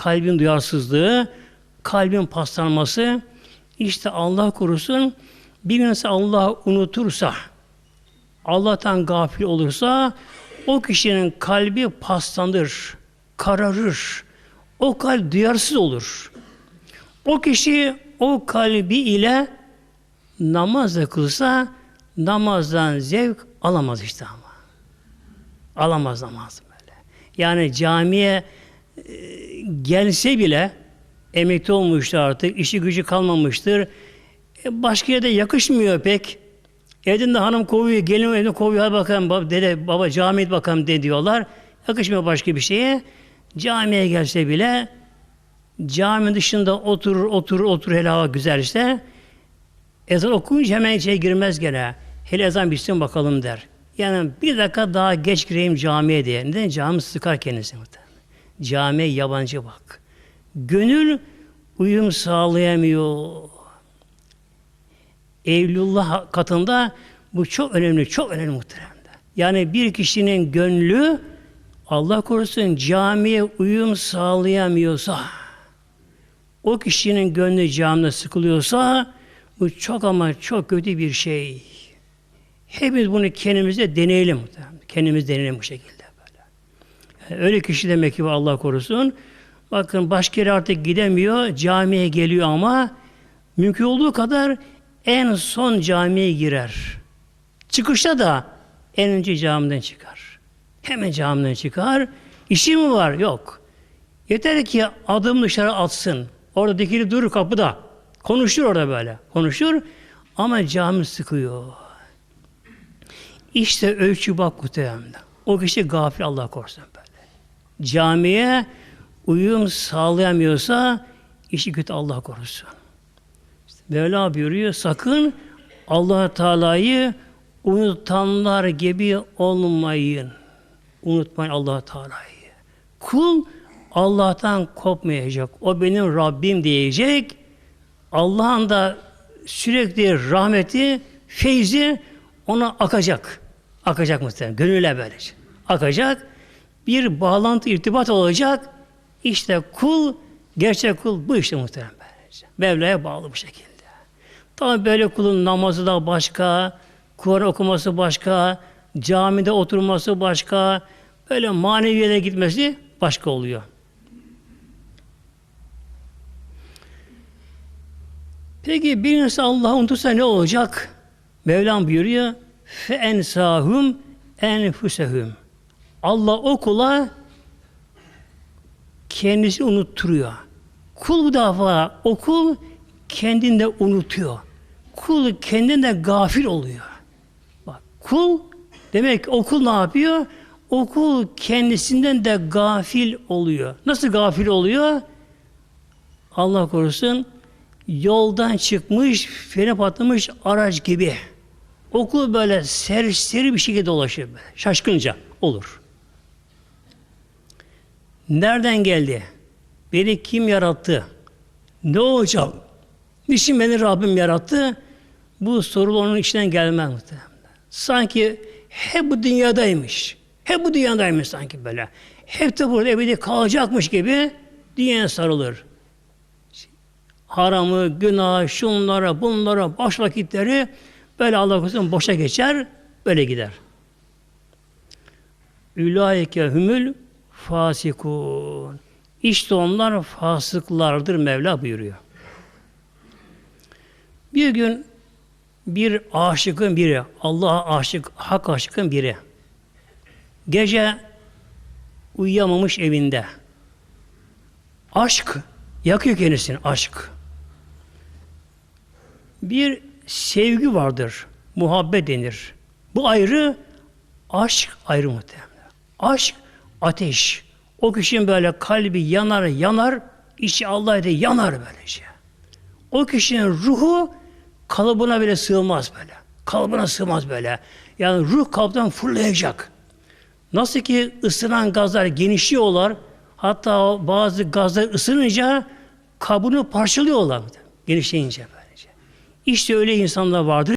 kalbin duyarsızlığı, kalbin paslanması, işte Allah korusun bir insan Allah unutursa, Allah'tan gafil olursa o kişinin kalbi paslanır, kararır. O kalp duyarsız olur. O kişi o kalbi ile namaz da kılsa namazdan zevk alamaz işte ama. Alamaz namaz böyle. Yani camiye e, gelse bile emekli olmuştur artık, işi gücü kalmamıştır. E, başka yerde yakışmıyor pek. Evden de hanım kovuyor, gelin evde kovuyor. Hadi bakalım baba, dede, baba camiye bakalım de diyorlar. Yakışmıyor başka bir şeye. Camiye gelse bile cami dışında oturur, oturur, oturur hele hava güzel işte. Ezan okuyunca hemen içeri girmez gene. Hele ezan bitsin bakalım der. Yani bir dakika daha geç gireyim camiye diye. Neden? Cami sıkar kendisi muhtemelen. Camiye yabancı bak. Gönül uyum sağlayamıyor. Evlullah katında bu çok önemli, çok önemli muhteremde. Yani bir kişinin gönlü Allah korusun camiye uyum sağlayamıyorsa, o kişinin gönlü camide sıkılıyorsa bu çok ama çok kötü bir şey. Hepimiz bunu kendimize deneyelim. Kendimiz deneyelim bu şekilde öyle kişi demek ki Allah korusun. Bakın başka yere artık gidemiyor, camiye geliyor ama mümkün olduğu kadar en son camiye girer. Çıkışta da en önce camiden çıkar. Hemen camiden çıkar. İşi mi var? Yok. Yeter ki adım dışarı atsın. Orada dikili durur kapıda. Konuşur orada böyle. Konuşur ama cami sıkıyor. İşte ölçü bak muhtemelen. O kişi gafil Allah korusun. Camiye uyum sağlayamıyorsa işi kötü Allah korusun. İşte Mevla buyuruyor sakın allah Teala'yı unutanlar gibi olmayın. Unutmayın allah Teala'yı. Kul Allah'tan kopmayacak. O benim Rabbim diyecek. Allah'ın da sürekli rahmeti, feyzi ona akacak. Akacak muhtemelen. Gönüle böylece. Akacak. Bir bağlantı, irtibat olacak. İşte kul, gerçek kul bu işte muhtemelen böylece. Mevla'ya bağlı bu şekilde. Tabi böyle kulun namazı da başka, Kur'an okuması başka, camide oturması başka, böyle maneviyete gitmesi başka oluyor. Peki bir insan Allah'ı unutursa ne olacak? Mevlam buyuruyor. Fe ensahum enfusehum. Allah o kula kendisi unutturuyor. Kul bu defa o kul kendinde unutuyor. Kul kendinde gafil oluyor. Bak kul demek ki o kul ne yapıyor? O kul kendisinden de gafil oluyor. Nasıl gafil oluyor? Allah korusun yoldan çıkmış, frene patlamış araç gibi. Okul böyle serseri bir şekilde dolaşır. Şaşkınca olur. Nereden geldi? Beni kim yarattı? Ne olacağım? Niçin beni Rabbim yarattı? Bu soru onun içinden gelmez muhtemelen. Sanki hep bu dünyadaymış. Hep bu dünyadaymış sanki böyle. Hep de burada ebedi kalacakmış gibi dünyaya sarılır haramı, günah, şunlara, bunlara, baş vakitleri böyle Allah korusun boşa geçer, böyle gider. Ülaike hümül fasikun. İşte onlar fasıklardır Mevla buyuruyor. Bir gün bir aşıkın biri, Allah'a aşık, hak aşıkın biri, gece uyuyamamış evinde. Aşk yakıyor kendisini, aşk bir sevgi vardır. Muhabbet denir. Bu ayrı, aşk ayrı muhtemelen. Aşk ateş. O kişinin böyle kalbi yanar yanar, içi Allah'ta yanar böylece. O kişinin ruhu kalıbına bile sığmaz böyle. Kalıbına sığmaz böyle. Yani ruh kalıptan fırlayacak. Nasıl ki ısınan gazlar genişliyorlar, hatta bazı gazlar ısınınca kabını parçalıyorlar. Genişleyince böylece. İşte öyle insanlar vardır